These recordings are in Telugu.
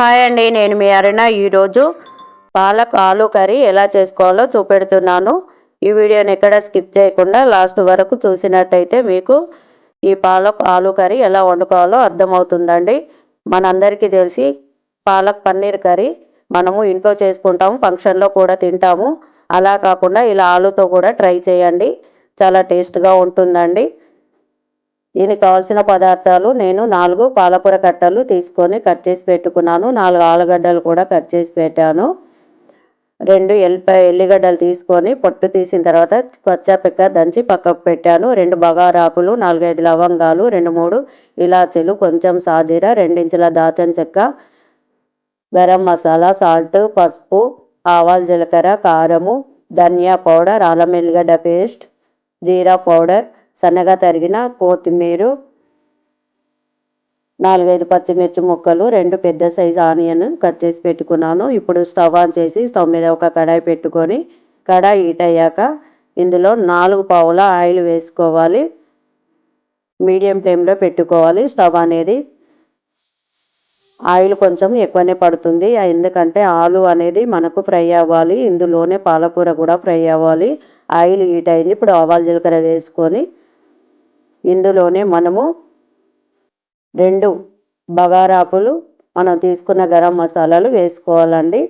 హాయ్ అండి నేను మీ అరుణ. ఈరోజు పాలక్ ఆలు కర్రీ ఎలా చేసుకోవాలో చూపెడుతున్నాను. ఈ వీడియోని ఎక్కడ స్కిప్ చేయకుండా లాస్ట్ వరకు చూసినట్టయితే మీకు ఈ పాలక్ ఆలు కర్రీ ఎలా వండుకోవాలో అర్థమవుతుందండి. మనందరికీ తెలిసి పాలక్ పన్నీర్ కర్రీ మనము ఇంట్లో చేసుకుంటాము ఫంక్షన్లో కూడా తింటాము. అలా కాకుండా ఇలా ఆలుతో కూడా ట్రై చేయండి. చాలా టేస్ట్గా ఉంటుందండి. దీనికి కావాల్సిన పదార్థాలు నేను నాలుగు పాలకూర కట్టలు తీసుకొని కట్ చేసి పెట్టుకున్నాను. నాలుగు ఆలుగడ్డలు కూడా కట్ చేసి పెట్టాను. రెండు ఎల్లిపాయ ఎల్లిగడ్డలు తీసుకొని పొట్టు తీసిన తర్వాత కొచ్చపెక్క దంచి పక్కకు పెట్టాను. రెండు బగారాకులు నాలుగైదు లవంగాలు రెండు మూడు ఇలాచీలు కొంచెం సాజీర రెండించుల దాచన్ చెక్క గరం మసాలా సాల్ట్ పసుపు ఆవాలు జీలకర్ర కారము ధనియా పౌడర్ అల్లం ఎల్లిగడ్డ పేస్ట్ జీరా పౌడర్ సన్నగా తరిగిన కొత్తిమీర నాలుగైదు పచ్చిమిర్చి ముక్కలు రెండు పెద్ద సైజు ఆనియన్ కట్ చేసి పెట్టుకున్నాను. ఇప్పుడు స్టవ్ ఆన్ చేసి స్టవ్ మీద ఒక కడాయి పెట్టుకొని కడాయి హీట్ అయ్యాక ఇందులో నాలుగు పావుల ఆయిల్ వేసుకోవాలి. మీడియం ఫ్లేమ్లో పెట్టుకోవాలి. స్టవ్ అనేది ఆయిల్ కొంచెం ఎక్కువనే పడుతుంది. ఎందుకంటే ఆలు అనేది మనకు ఫ్రై అవ్వాలి. ఇందులోనే పాలకూర కూడా ఫ్రై అవ్వాలి. ఆయిల్ హీట్ అయింది. ఇప్పుడు ఆవాలు జీలకర్ర వేసుకొని ఇందులోనే మనము రెండు బగారాపులు మనం తీసుకున్న గరం మసాలాలు వేసుకోవాలండి.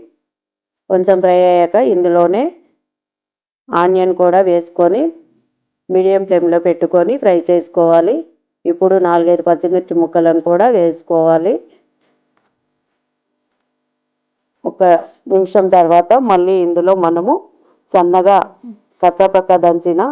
కొంచెం ఫ్రై అయ్యాక ఇందులోనే ఆనియన్ కూడా వేసుకొని మీడియం ఫ్లేమ్లో పెట్టుకొని ఫ్రై చేసుకోవాలి. ఇప్పుడు నాలుగైదు పచ్చిమిర్చి ముక్కలను కూడా వేసుకోవాలి. ఒక నిమిషం తర్వాత మళ్ళీ ఇందులో మనము సన్నగా కచ్చపక్క దంచిన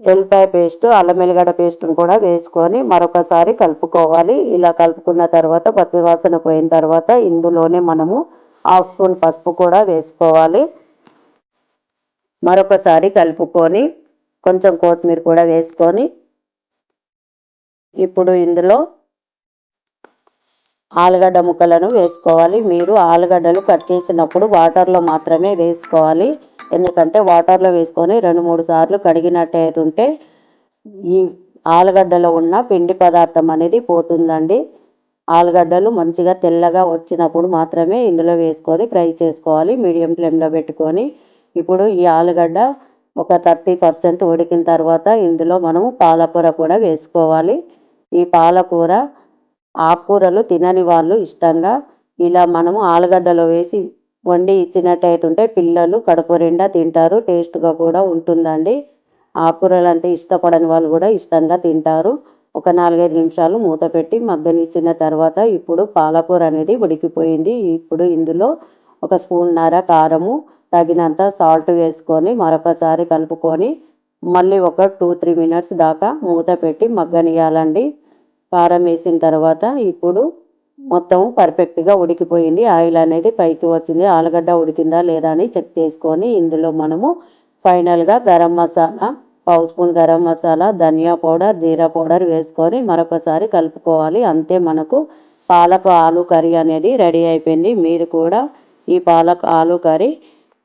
ఎల్లిపాయ పేస్ట్ అల్లం ఎల్లిగడ్డ పేస్ట్ని కూడా వేసుకొని మరొకసారి కలుపుకోవాలి. ఇలా కలుపుకున్న తర్వాత పచ్చివాసన పోయిన తర్వాత ఇందులోనే మనము హాఫ్ స్పూన్ పసుపు కూడా వేసుకోవాలి. మరొకసారి కలుపుకొని కొంచెం కొత్తిమీర కూడా వేసుకొని ఇప్పుడు ఇందులో ఆలుగడ్డ ముక్కలను వేసుకోవాలి. మీరు ఆలుగడ్డలు కట్ చేసినప్పుడు వాటర్లో మాత్రమే వేసుకోవాలి. ఎందుకంటే వాటర్లో వేసుకొని రెండు మూడు సార్లు కడిగినట్టయితుంటే ఈ ఆలుగడ్డలో ఉన్న పిండి పదార్థం అనేది పోతుందండి. ఆలుగడ్డలు మంచిగా తెల్లగా వచ్చినప్పుడు మాత్రమే ఇందులో వేసుకొని ఫ్రై చేసుకోవాలి. మీడియం ఫ్లేమ్లో పెట్టుకొని ఇప్పుడు ఈ ఆలుగడ్డ ఒక థర్టీ పర్సెంట్ ఉడికిన తర్వాత ఇందులో మనము పాలకూర కూడా వేసుకోవాలి. ఈ పాలకూర ఆకుకూరలు తినని వాళ్ళు ఇష్టంగా ఇలా మనము ఆలుగడ్డలో వేసి వండి ఇచ్చినట్టయితుంటే పిల్లలు కడుపు నిండా తింటారు టేస్ట్గా కూడా ఉంటుందండి. ఆకుకూరలు అంటే ఇష్టపడని వాళ్ళు కూడా ఇష్టంగా తింటారు. ఒక నాలుగైదు నిమిషాలు మూత పెట్టి మగ్గనిచ్చిన తర్వాత ఇప్పుడు పాలకూర అనేది ఉడికిపోయింది. ఇప్పుడు ఇందులో ఒక స్పూన్ నార కారము తగినంత సాల్ట్ వేసుకొని మరొకసారి కలుపుకొని మళ్ళీ ఒక టూ త్రీ మినిట్స్ దాకా మూత పెట్టి మగ్గనియాలండి కారం వేసిన తర్వాత ఇప్పుడు మొత్తం పర్ఫెక్ట్గా ఉడికిపోయింది. ఆయిల్ అనేది పైకి వచ్చింది. ఆలుగడ్డ ఉడికిందా లేదా అని చెక్ చేసుకొని ఇందులో మనము ఫైనల్గా గరం మసాలా పావు స్పూన్ గరం మసాలా ధనియా పౌడర్ జీరా పౌడర్ వేసుకొని మరొకసారి కలుపుకోవాలి. అంతే మనకు పాలక్ ఆలు కర్రీ అనేది రెడీ అయిపోయింది. మీరు కూడా ఈ పాలక్ ఆలు కర్రీ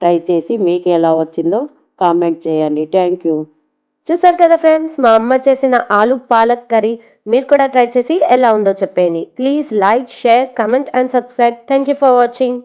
ట్రై చేసి మీకు ఎలా వచ్చిందో కామెంట్ చేయండి. థ్యాంక్ యూ చూసారు కదా ఫ్రెండ్స్ మా అమ్మ చేసిన ఆలు పాలక్ కర్రీ మీరు కూడా ట్రై చేసి ఎలా ఉందో చెప్పండి please like share comment and subscribe. Thank you for watching.